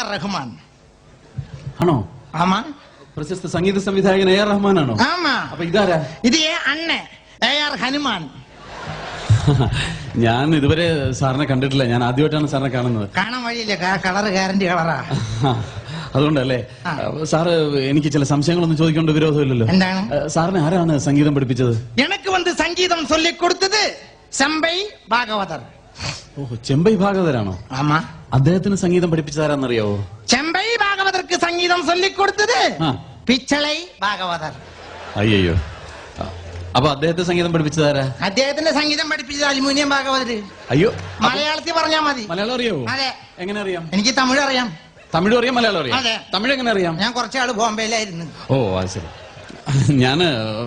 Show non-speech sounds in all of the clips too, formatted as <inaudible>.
R Rahman. ആണോ? ആമാ. പ്രശസ്ത സംഗീത സംവിധായകൻ എ ആർ റഹ്മാൻ ആണോ ആമാ. അപ്പൊ ഇതാരാ? ഇത് എ അണ്ണ എ ആർ ഹനുമാൻ. <laughs> ഞാൻ ഇതുവരെ സാറിനെ കണ്ടിട്ടില്ല. ഞാൻ ആദ്യമായിട്ടാണ് സാറിനെ കാണുന്നത്. കാണാൻ വഴിയില്ല. കളർ ഗ്യാരണ്ടി കളറാ <laughs> അതുകൊണ്ടല്ലേ. സാറ് എനിക്ക് ചില സംശയങ്ങളൊന്നും ചോദിക്കേണ്ട വിരോധമില്ലല്ലോ. എന്താണ്? സാറിന് ആരാണ് സംഗീതം പഠിപ്പിച്ചത്? എനിക്ക് വന്ന് സംഗീതം ചൊല്ലിക്കൊടുത്തത് സമ്പൈ ഭാഗവതർ. ഓഹോ ചെമ്പൈ ഭാഗവതരാണോ? ആമാ. അദ്ദേഹത്തിന് സംഗീതം പഠിപ്പിച്ചതാരാന്നറിയോ ചെമ്പൈ ഭാഗവതർക്ക് സംഗീതം ചൊല്ലിക്കൊടുത്തത് പിച്ചളൈ ഭാഗവതർ. അയ്യോ അപ്പൊ അദ്ദേഹത്തെ സംഗീതം പഠിപ്പിച്ചതാരാ? അദ്ദേഹത്തിന്റെ സംഗീതം പഠിപ്പിച്ചത് അലുമിനിയം ഭാഗവതർ അയ്യോ മലയാളത്തിൽ പറഞ്ഞാ മതി. മലയാളം അറിയാവോ? അതെ. എങ്ങനെ അറിയാം? എനിക്ക് തമിഴ് അറിയാം. തമിഴ് അറിയാം മലയാളം അറിയാം? അതെ. തമിഴ് എങ്ങനെ അറിയാം? ഞാൻ കുറച്ചാൾ ബോംബെയിലായിരുന്നു. ഓ അത് ശരി. ഞാൻ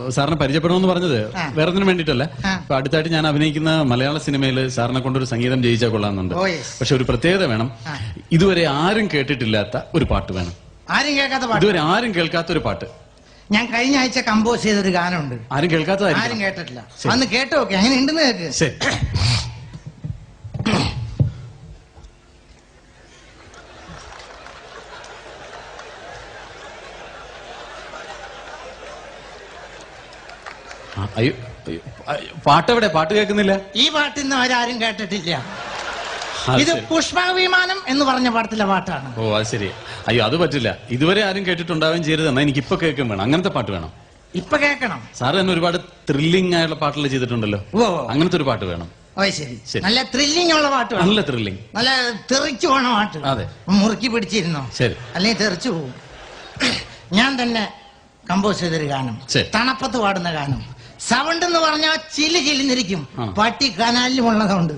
സാറിനെ പരിചയപ്പെടണമെന്ന് പറഞ്ഞത്. വേറെ ഒന്നിനും വേണ്ടിയിട്ടല്ല. ആ. അടുത്തായിട്ട് ഞാൻ അഭിനയിക്കുന്ന മലയാള സിനിമയിൽ സാറിനെ കൊണ്ടൊരു സംഗീതം ജയിച്ചാൽ കൊള്ളാമെന്നുണ്ട്. പക്ഷെ ഒരു പ്രത്യേകത വേണം. ഇതുവരെ ആരും കേട്ടിട്ടില്ലാത്ത ഒരു പാട്ട് വേണം. ആരും കേൾക്കാത്ത പാട്ട്? ഇതുവരെ ആരും കേൾക്കാത്ത ഒരു പാട്ട്. ഞാൻ കഴിഞ്ഞ ആഴ്ച കമ്പോസ് ചെയ്തൊരു ഗാനമുണ്ട്. ആരും ആരും കേട്ടിട്ടില്ല. അന്ന് കേട്ടോ അങ്ങനെ ഉണ്ടെന്ന് കേക്ക്? അയ്യോ അയ്യോ, അയ്യോ, പാട്ടെവിടെ? പാട്ട് കേൾക്കുന്നില്ല. ഈ പാട്ട് ഇന്ന് അവരാരും കേട്ടിട്ടില്ല ഇത് ശരി. പുഷ്പവിമാനം എന്ന് പറഞ്ഞ പാട്ടിലെ പാട്ടാണ്. ഓ അത് ശരി. അയ്യോ അത് പറ്റില്ല. ഇതുവരെ ആരും കേട്ടിട്ടുണ്ടാവുകയും ചെയ്യരുത്. എന്നാ എനിക്ക് ഇപ്പൊ കേൾക്കും വേണം. അങ്ങനത്തെ പാട്ട് വേണം. ഇപ്പൊ കേൾക്കണം. സാറ് തന്നെ ഒരുപാട് ത്രില്ലിംഗ് ആയുള്ള പാട്ടുകൾ ചെയ്തിട്ടുണ്ടല്ലോ. ഓ അങ്ങനത്തെ ഒരു പാട്ട് വേണം. ഓ ശരി. ശരി. നല്ല ത്രില്ലിംഗ് ഉള്ള പാട്ട് വേണം. നല്ല ത്രില്ലിംഗ് നല്ല തെറിച്ചു പോണ പാട്ട്. അതെ. മുറുക്കി പിടിച്ചിരുന്നോ? ശരി. അല്ലെങ്കിൽ തെറിച്ചു പോകും ഞാൻ തന്നെ കമ്പോസ് ചെയ്തൊരു ഗാനം. ശരി. തണുപ്പത്ത് പാടുന്ന ഗാനം. സൗണ്ട് എന്ന് പറഞ്ഞാൽ ചില്ല് ചില്ലിന്നിരിക്കും. പാട്ടി കനാലിലുമുള്ള സൗണ്ട്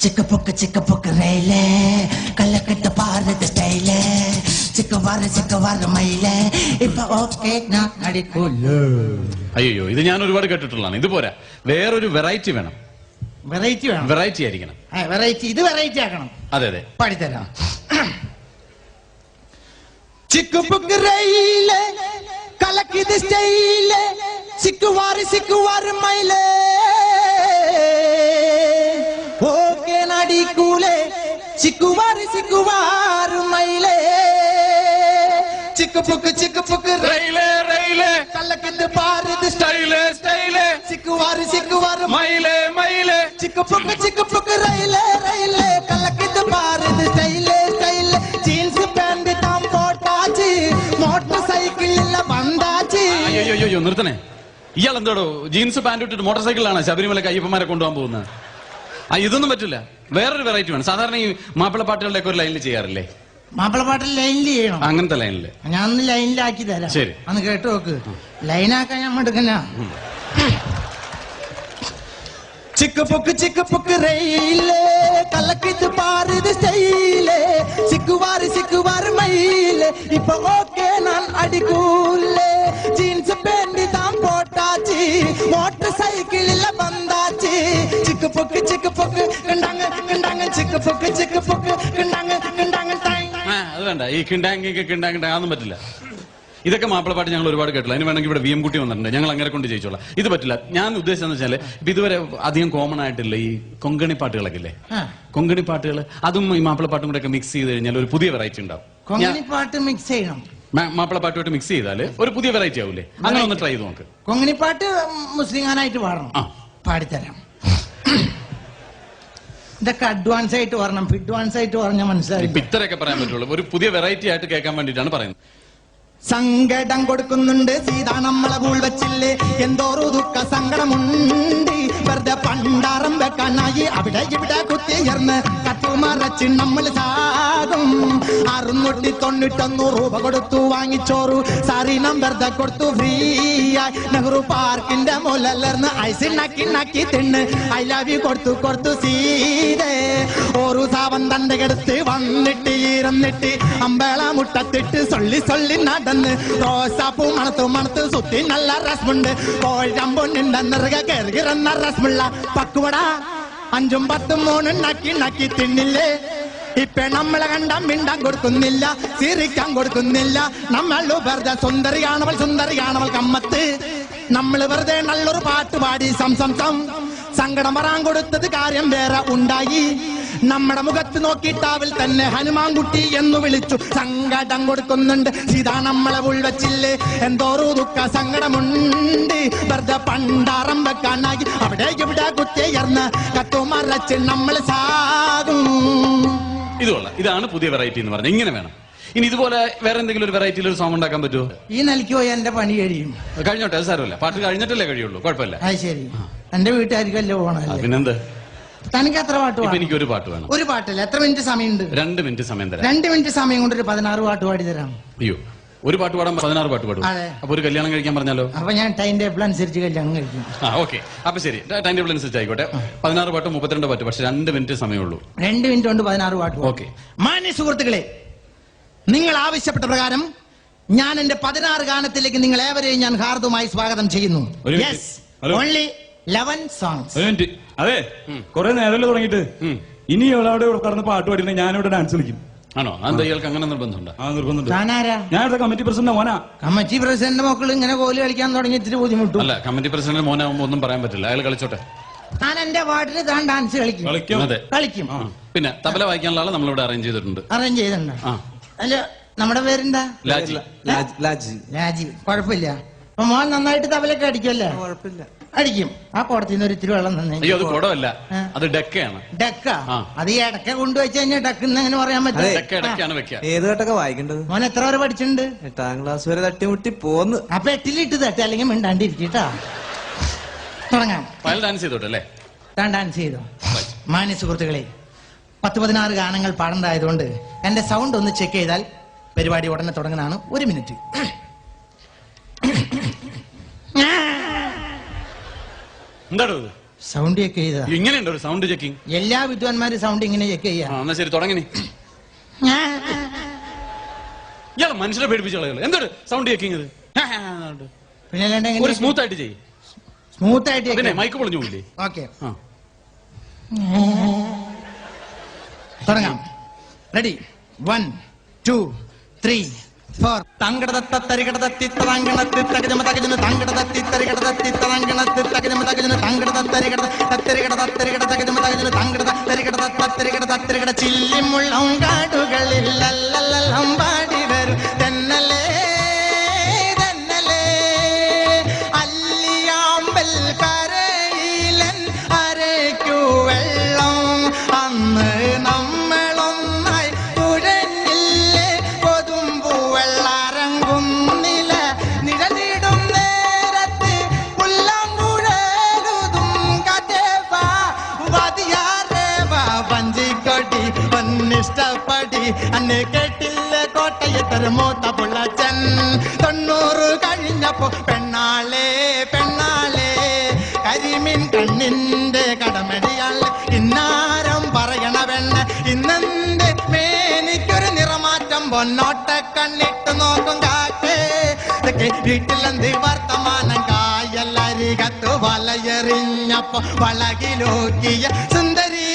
ചിക്കപ്പൊക്ക് ചിക്കപ്പൊക്ക റെയിലേ. കല്ലക്കെട്ട് പാറത് സ്റ്റൈലേ. ചിക്കവാറ് ചിക്കവാറ് മയിലേ ഇപ്പൊ ഓക്കെ ഞാൻ അടിക്കൂല്ലോ അയ്യോ ഇത് ഞാൻ ഒരുപാട് കേട്ടിട്ടുള്ളതാണ്. ഇത് പോരാ. വേറൊരു വെറൈറ്റി വേണം. വെറൈറ്റി വേണം. വെറൈറ്റി ആയിരിക്കണം. വെറൈറ്റി. ഇത് വെറൈറ്റി ആക്കണം. അതെ അതെ. പാടിത്തരാം ചിക്കുപുക്ക് റെയിലേ. கலக்குது ஸ்டைல. சிக்குவாரு சிக்குவாரு மயில. ஓகே நடி கூலே. சிக்குவாரு சிக்குவாரு மயிலே. சிக்கு புக்கு சிக்கு புக்கு ரயிலே ரயிலே கலக்குது பாருது ஸ்டைல ஸ்டைல சிக்குவாரு சிக்குவாரு மயிலே மயிலே. சிக்கு புக்கு சிக்கு புக்கு ரயிலே ரயிலே. അയ്യോ അയ്യോ നിർത്തണേ. ഇയാൾ എന്തോടോ ജീൻസ് പാന്റ് ഇട്ടിട്ട് മോട്ടോർ സൈക്കിളിലാണ് ശബരിമല അയ്യപ്പന്മാരെ കൊണ്ടുപോകാൻ പോകുന്നത്? ആ ഇതൊന്നും പറ്റില്ല. വേറൊരു വെറൈറ്റി വേണം. സാധാരണ ഈ മാപ്പിള പാട്ടുകളുടെ ഒക്കെ ഒരു ലൈനിൽ ചെയ്യാറില്ലേ? മാപ്പിളപ്പാട്ടിൽ ലൈനിൽ ചെയ്യണം. അങ്ങനത്തെ ലൈനിൽ ഞാൻ ഒന്ന് ലൈനിലാക്കി തരാം. ശരി. അന്ന് കേട്ടു നോക്ക്. ലൈനാക്കാൻ ഞാൻ ഇപ്പൊ ഓക്കെ ഞാൻ അടിക്കൂലേ ജീൻസ് പാന്റ് താൻ മോട്ടോർ സൈക്കിളില്ല ബന്ധാച്ച് ചിക്കുപുക്ക് ചിക്കുപുക്ക് കിണ്ടാങ്ങ് കിണ്ടാങ്ങ് ചിക്കുപുക്ക് ചിക്കുപുക്ക് കിണ്ടാങ്ങ് കിണ്ടാങ്ങ് ടൈം. ആ അത് വേണ്ട. ഈ കിണ്ടാങ്കി കിണ്ടാങ്കി അതൊന്നും പറ്റില്ല. ഇതൊക്കെ മാപ്പിളപ്പാട്ട് ഞങ്ങൾ ഒരുപാട് കേട്ടില്ല അതിന് വേണമെങ്കിൽ ഇവിടെ വി എം കുട്ടി വന്നിട്ടുണ്ട്. ഞങ്ങൾ അങ്ങനെ കൊണ്ട് ജയിച്ചോളാം. ഇത് പറ്റില്ല. ഞാൻ ഉദ്ദേശിച്ചെന്ന് വെച്ചാൽ ഇപ്പൊ ഇതുവരെ അധികം കോമൺ ആയിട്ടില്ല ഈ കൊങ്കണി പാട്ടുകളൊക്കെ ഇല്ലേ. കൊങ്കണി പാട്ടുകൾ അതും ഈ മാപ്പിളപ്പാട്ടും കൂടെ ഒക്കെ മിക്സ് ചെയ്ത് കഴിഞ്ഞാൽ ഒരു പുതിയ വെറൈറ്റി ഉണ്ടാവും. കൊങ്കണി പാട്ട് മിക്സ് ചെയ്യണം. മാപ്പിളപ്പാട്ടുമായിട്ട് മിക്സ് ചെയ്താൽ ഒരു പുതിയ വെറൈറ്റി ആവൂലേ? അങ്ങനെ ഒന്ന് ട്രൈ ചെയ്ത് നോക്ക്. കൊങ്ങിണിപ്പാട്ട് മുസ്ലിം ഗാനായിട്ട് പാടണം. ആ. പാടിത്തരാം. ഇതൊക്കെ അഡ്വാൻസ് ആയിട്ട് പറഞ്ഞു അഡ്വാൻസ് ആയിട്ട് പറഞ്ഞ മനസ്സിലായി ഇപ്പൊ ഇത്രയൊക്കെ പറയാൻ പറ്റുള്ളൂ. ഒരു പുതിയ വെറൈറ്റി ആയിട്ട് കേൾക്കാൻ വേണ്ടിയിട്ടാണ് പറയുന്നത്. സങ്കടം കൊടുക്കുന്നുണ്ട്. സീതാ നമ്മളെ കൂൾ വെച്ചില്ലേ? എന്തോ ദുഃഖ സങ്കടമുണ്ട്. വെറുതെ പണ്ടാറം വെക്കാനായി അവിടെ ഇവിടെ കുത്തിയർന്ന് കത്തുമറച്ച് നമ്മൾ സാകും. അറുന്നൂറ്റി തൊണ്ണൂറ്റൊന്ന് രൂപ കൊടുത്തു വാങ്ങിച്ചോറു. സാറി നമ്പർ കൊടുത്തു ഫ്രീ നെഹ്റു പാർക്കിന്റെ മുലർന്ന് നക്കി നക്കി തിണ്ണ് ഐ ലവ് യു കൊടുത്തു കൊടുത്തു സീതേ. ഓരോ സാവൻ തന്റെ കെടുത്ത് വന്നിട്ട് ഇരുന്നിട്ട് അമ്പേള മുട്ടത്തിട്ട് സൊള്ളി സൊള്ളി നടന്ന്. റോസാപ്പൂ മണത്തു മണത്ത് സുത്തി നല്ല രസമുണ്ട് കയറി കയറുകിറന്ന രസമുള്ള പക്കുവട. അഞ്ചും പത്തും മൂന്നും ഉണ്ടാക്കി തിന്നില്ലേ? ഇപ്പൊ നമ്മളെ കണ്ട മിണ്ടാൻ കൊടുക്കുന്നില്ല ചിരിക്കാൻ കൊടുക്കുന്നില്ല. നമ്മൾ വെറുതെ സുന്ദരിയാണവൾ സുന്ദരിയാണവൾ കമ്മത്ത്. നമ്മൾ വെറുതെ നല്ലൊരു പാട്ട് പാടി സംസം സം. സങ്കടം വരാൻ കൊടുത്തത് കാര്യം വേറെ ഉണ്ടായി. നമ്മുടെ മുഖത്ത് നോക്കിയിട്ടാവിൽ തന്നെ ഹനുമാൻകുട്ടി എന്ന് വിളിച്ചു. സങ്കടം കൊടുക്കുന്നുണ്ട്. സീതാ നമ്മളെ ഉൾവച്ചില്ലേ? എന്തോറൂ ദുഃഖ സങ്കടമുണ്ട്. വെറുതെ പണ്ടാറം വെക്കാനായി അവിടെ ഇവിടെ കുത്തിയർന്ന് കത്തുമറച്ച് നമ്മൾ സാകും. ഇത് ഇതാണ് പുതിയ വെറൈറ്റി എന്ന് പറഞ്ഞത്. ഇങ്ങനെ വേണം. ഇനി ഇതുപോലെ വേറെ എന്തെങ്കിലും ഒരു വെറൈറ്റിയിൽ ഒരു സോങ് ഉണ്ടാക്കാൻ പറ്റുമോ ഈ നൽകിയോ എന്റെ പണി കഴിയും. കഴിഞ്ഞോട്ടെ? അത് സാരമില്ല. പാട്ട് കഴിഞ്ഞിട്ടല്ലേ കഴിയുള്ളൂ. കുഴപ്പമില്ല. അത് ശരി. എന്റെ വീട്ടുകാർക്കല്ലേ പോകണം പിന്നെന്ത്? തനിക്ക് എത്ര പാട്ട് ഇപ്പൊ പാടാം? എനിക്ക് ഒരു പാട്ട് വേണം. ഒരു പാട്ടല്ല? എത്ര മിനിറ്റ് സമയമുണ്ട്? രണ്ട് മിനിറ്റ് സമയം തരാം. രണ്ട് മിനിറ്റ് സമയം കൊണ്ട് ഒരു പതിനാറ് പാട്ട് പാടി തരാം. അയ്യോ ഒരു പാട്ട് പാടാൻ പതിനാറ് പാട്ട് പാടും അതെ. അപ്പൊ ഒരു കല്യാണം കഴിക്കാൻ പറഞ്ഞാലോ? അപ്പൊ ഞാൻ ടൈം ടേബിൾ അനുസരിച്ച് കല്യാണം കഴിക്കും. ആ ഓക്കെ. അപ്പൊ ശരി ടൈം ടേബിൾ അനുസരിച്ച് ആയിക്കോട്ടെ. പതിനാറ് പാട്ട് മുപ്പത്തിരണ്ട് പാട്ട് പക്ഷെ രണ്ട് മിനിറ്റ് സമയമുള്ളൂ. രണ്ട് മിനിറ്റ് കൊണ്ട് പതിനാറ് പാട്ട് പാടും. ഓക്കെ. മാന്യ സുഹൃത്തുക്കളെ നിങ്ങൾ ആവശ്യപ്പെട്ട പ്രകാരം ഞാൻ എന്റെ പതിനാറ് ഗാനത്തിലേക്ക് നിങ്ങൾ ഏവരെയും ഞാൻ ഹാർദവുമായി സ്വാഗതം ചെയ്യുന്നു. ഒരു minute. Yes hello. Only eleven songs അതെ കൊറേ നേരമല്ലേ തുടങ്ങിയിട്ട്? ഉം. ഇനി അവിടെ കടന്ന് പാട്ട് പാടി ഞാനിവിടെ ഡാൻസ് കളിക്കും. ആണോ? ഇയാൾക്ക് അങ്ങനെ നിർബന്ധമുണ്ട്? ആ നിർബന്ധമുണ്ട്. താനാരാ? ഞാൻ കമ്മിറ്റി പ്രസിഡന്റ് മോനാ. കമ്മിറ്റി പ്രസിഡന്റ് മക്കൾ ഇങ്ങനെ പോലും കളിക്കാൻ തുടങ്ങി ഇത്തിരി ബുദ്ധിമുട്ടും. അല്ല കമ്മിറ്റി പ്രസിഡന്റ് മോനാകുമ്പോ ഒന്നും പറയാൻ പറ്റില്ല. അയാൾ കളിച്ചോട്ടെ. ഞാൻ എന്റെ വാർഡിൽ താൻ ഡാൻസ് കളിക്കും. കളിക്കും. അതെ. കളിക്കും. പിന്നെ തബല വായിക്കാനുള്ള ആളെ നമ്മളിവിടെ അറേഞ്ച് ചെയ്തിട്ടുണ്ട്. അറേഞ്ച് ചെയ്തിട്ടുണ്ട്. അല്ല നമ്മുടെ പേരെന്താ? ലാജി. ലാജി. ലാജി. കുഴപ്പമില്ല. മോൻ നന്നായിട്ട് തവലൊക്കെ അടിക്കുമല്ലേ കുഴപ്പമില്ല. അടിക്കും. ആ കുടത്തിൽ നിന്ന് ഒരു ഇത്തിരി വെള്ളം തന്നെ. അയ്യോ അത് കുടമല്ല. അത് ഡെക്കയാണ്. ഡക്ക? ആ. അത് ഈ ഇടക്ക കൊണ്ടുവച്ച് കഴിഞ്ഞാൽ ഡക്ക് അങ്ങനെ പറയാൻ പറ്റില്ല. പറ്റും ഡക്ക ഇടയ്ക്കാണ് വെക്കുക. ഏത് കേട്ടൊക്കെ വായിക്കേണ്ടത്? മോൻ എത്ര വരെ പഠിച്ചിട്ടുണ്ട്? എട്ടാം ക്ലാസ് വരെ തട്ടിമുട്ടി പോന്ന്. അപ്പൊ എട്ടിലിട്ട് തട്ടി അല്ലെങ്കിൽ മിണ്ടാണ്ടിരിക്കട്ടാ. തുടങ്ങാം. ഫയൽ ഡാൻസ് ചെയ്തോട്ടല്ലേ താൻ ഡാൻസ് ചെയ്തോ. മാന്യ സുഹൃത്തുക്കളെ പത്ത് പതിനാറ് ഗാനങ്ങൾ പാടേണ്ടതായതുകൊണ്ട് എന്റെ സൗണ്ട് ഒന്ന് ചെക്ക് ചെയ്താൽ പരിപാടി ഉടനെ തുടങ്ങുന്നതാണ് ഒരു മിനിറ്റ് എന്താണോ ഇത്? സൗണ്ട് ചെക്ക് ചെയ്താ. ഇങ്ങനെയുണ്ട് ഒരു സൗണ്ട് ചെക്കിംഗ് എല്ലാ വിദ്വാൻമാരും സൗണ്ട് ഇങ്ങനെ ചെക്ക് ആ ചെയ്യാം എന്നാ ശരി തുടങ്ങി ഇയാളെ മനുഷ്യരെ പേടിപ്പിച്ച കളയല്ലോ സൗണ്ട് ചെക്കിംഗ് ഇത്? പിന്നെ അല്ലാണ്ട് ഒരു സ്മൂത്ത് ആയിട്ട് ചെയ്യും. സ്മൂത്ത് ആയിട്ട് പിന്നെ മൈക്ക് പൊളിഞ്ഞു പോയില്ലേ? ഓക്കെ ആ. തുടങ്ങാം. റെഡി വൺ ടു ത്രീ തങ്കടതത്തി തരികടത്തി തങ്കണത്തി തകജമ തകജന ചില്ലിമുള്ളം കഴിഞ്ഞപ്പോ പെണ്ണാളെ പെണ്ണാളെ കരിമീൻ കണ്ണിന്റെ കടമടിയാളെ. ഇന്നാരം പറയണ പെണ്ണ ഇന്നെന്റെ മേനിക്കൊരു നിറമാറ്റം പൊന്നോട്ട കണ്ണിട്ട് നോക്കും കാട്ടേ വീട്ടിലെന്ത് വർത്തമാനം? കായല്ലരികത്ത് വലയെറിഞ്ഞപ്പോ വളകിലോക്കിയ സുന്ദരി